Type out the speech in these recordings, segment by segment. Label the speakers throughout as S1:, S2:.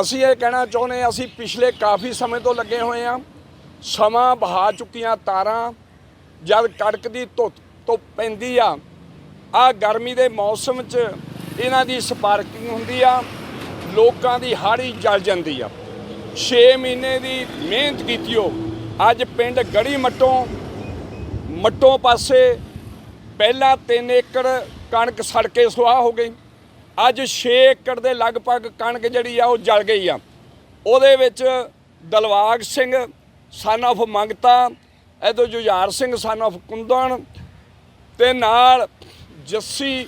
S1: ਅਸੀਂ ਇਹ ਕਹਿਣਾ ਚਾਹੁੰਦੇ ਅਸੀਂ ਪਿਛਲੇ ਕਾਫੀ ਸਮੇਂ ਤੋਂ ਲੱਗੇ ਹੋਏ ਆ ਸਮਾਂ ਬਹਾ ਚੁੱਕੀਆਂ ਤਾਰਾਂ, ਜਦ ਕੜਕ ਦੀ ਧੁੱਪ ਧੁੱਪ ਪੈਂਦੀ ਆ ਆ ਗਰਮੀ ਦੇ ਮੌਸਮ 'ਚ ਇਹਨਾਂ ਦੀ ਸਪਾਰਕਿੰਗ ਹੁੰਦੀ ਆ, ਲੋਕਾਂ ਦੀ ਹਾੜੀ ਜਲ ਜਾਂਦੀ ਆ। 6 ਮਹੀਨੇ ਦੀ ਮਿਹਨਤ ਕੀਤੀ ਉਹ ਅੱਜ ਪਿੰਡ ਗੜੀ ਮੱਟੋਂ ਮੱਟੋਂ ਪਾਸੇ ਪਹਿਲਾਂ 3 ਏਕੜ ਕਣਕ ਸੜ ਕੇ ਸੁਆਹ ਹੋ ਗਈ। ਅੱਜ 6 ਏਕੜ ਦੇ ਲਗਭਗ ਕਣਕ ਜਿਹੜੀ ਆ ਉਹ ਜਲ ਗਈ ਆ। ਉਹਦੇ ਵਿੱਚ ਦਲਵਾਗ ਸਿੰਘ ਸਨ of ਮੰਗਤਾ ਇਹਦੋਂ Jujhar Singh son of ਕੁੰਦਣ ਤੇ ਨਾਲ ਜੱਸੀ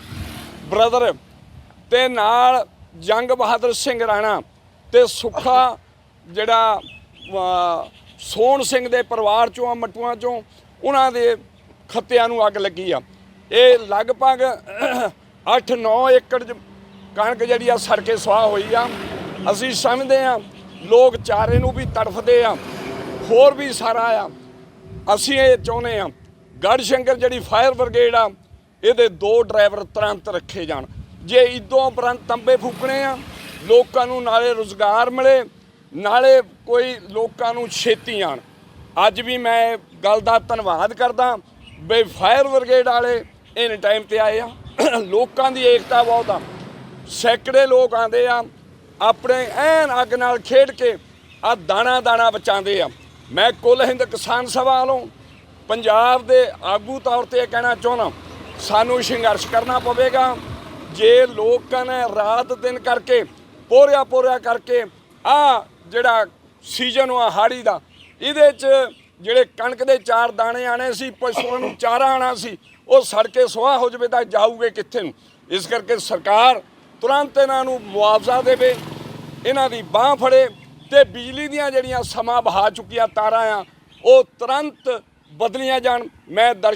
S1: ਬ੍ਰਦਰ ਤੇ ਨਾਲ ਜੰਗ ਬਹਾਦਰ ਸਿੰਘ ਰਾਣਾ ਤੇ ਸੁੱਖਾ ਜਿਹੜਾ ਸੋਹਣ ਸਿੰਘ ਦੇ ਪਰਿਵਾਰ ਚੋਂ ਆ, ਮਟੂਆਂ ਚੋਂ, ਉਹਨਾਂ ਦੇ ਖੱਤਿਆਂ ਨੂੰ ਅੱਗ ਲੱਗੀ ਆ। ਇਹ ਲਗਭਗ 8-9 ਏਕੜ ਜ- ਕਣਕ ਜਿਹੜੀ ਆ ਸੜ ਕੇ ਸੁਆਹ ਹੋਈ ਆ। ਅਸੀਂ ਸਮਝਦੇ ਆ, ਲੋਕ ਚਾਰੇ ਨੂੰ ਵੀ ਤੜਫਦੇ ਆ, ਹੋਰ ਵੀ ਸਾਰਾ ਆ। ਅਸੀਂ ਇਹ ਚਾਹੁੰਦੇ ਆ ਗੜਸ਼ੰਕਰ ਜਿਹੜੀ ਫਾਇਰ ਬ੍ਰਿਗੇਡ ਆ, ਇਹਦੇ ਦੋ ਡਰਾਈਵਰ ਤੁਰੰਤ ਰੱਖੇ ਜਾਣ। ਜੇ ਇਦੋਂ ਉਪਰੰਤ ਤੰਬੇ ਫੂਕਣੇ ਆ, ਲੋਕਾਂ ਨੂੰ ਨਾਲੇ ਰੋਜ਼ਗਾਰ ਮਿਲੇ, ਨਾਲੇ ਕੋਈ ਲੋਕਾਂ ਨੂੰ ਛੇਤੀ ਆਣ। ਅੱਜ ਵੀ ਮੈਂ ਗੱਲ ਦਾ ਧੰਨਵਾਦ ਕਰਦਾ, ਬਈ ਫਾਇਰ ਬ੍ਰਿਗੇਡ ਵਾਲੇ ਇਨ ਟਾਈਮ ਤੇ ਆਏ ਆ। ਲੋਕਾਂ ਦੀ ਏਕਤਾ ਬਹੁਤ ਆ। ਸੈਂਕੜੇ ਲੋਕ ਆਂਦੇ ਆ, ਆਪਣੇ ਐਨ ਅੱਗ ਨਾਲ ਖੇਡ ਕੇ ਆ ਦਾਣਾ ਦਾਣਾ ਬਚਾਉਂਦੇ ਆ। ਮੈਂ ਕੁੱਲ ਹਿੰਦ ਕਿਸਾਨ ਸਭਾ ਵੱਲੋਂ ਪੰਜਾਬ ਦੇ ਆਗੂ ਤੌਰ ਤੇ ਇਹ ਕਹਿਣਾ ਚਾਹੁੰਦਾ ਸਾਨੂੰ ਸੰਘਰਸ਼ ਕਰਨਾ ਪਵੇਗਾ। ਜੇ ਲੋਕਾਂ ਨੇ ਰਾਤ ਦਿਨ ਕਰਕੇ, ਪੋਰਿਆ ਪੋਰਿਆ ਕਰਕੇ ਆ ਜਿਹੜਾ ਸੀਜ਼ਨ ਆ ਹਾੜੀ ਦਾ, ਇਹਦੇ ਚ ਜਿਹੜੇ ਕਣਕ ਦੇ ਚਾਰ ਦਾਣੇ ਆਣੇ ਸੀ, ਪਸ਼ੂਆਂ ਨੂੰ ਚਾਰਾ ਆਣਾ ਸੀ, ਉਹ ਸੜ ਕੇ ਸੁਆਹ ਹੋ ਜਵੇ ਤਾਂ ਜਾਊਗੇ ਕਿੱਥੇ ਨੂੰ? ਇਸ ਕਰਕੇ ਸਰਕਾਰ ਤੁਰੰਤ ਇਹਨਾਂ ਨੂੰ ਮੁਆਵਜ਼ਾ ਦੇਵੇ, ਇਹਨਾਂ ਦੀ ਬਾਹ ਫੜੇ ਤੇ ਬਿਜਲੀ ਦੀਆਂ ਜਿਹੜੀਆਂ ਸਮਾਂ ਬਹਾ ਚੁੱਕੀਆਂ ਤਾਰਾਂ ਆ, ਉਹ ਤੁਰੰਤ ਬਦਲੀਆਂ ਜਾਣ। ਮੈਂ ਦਰ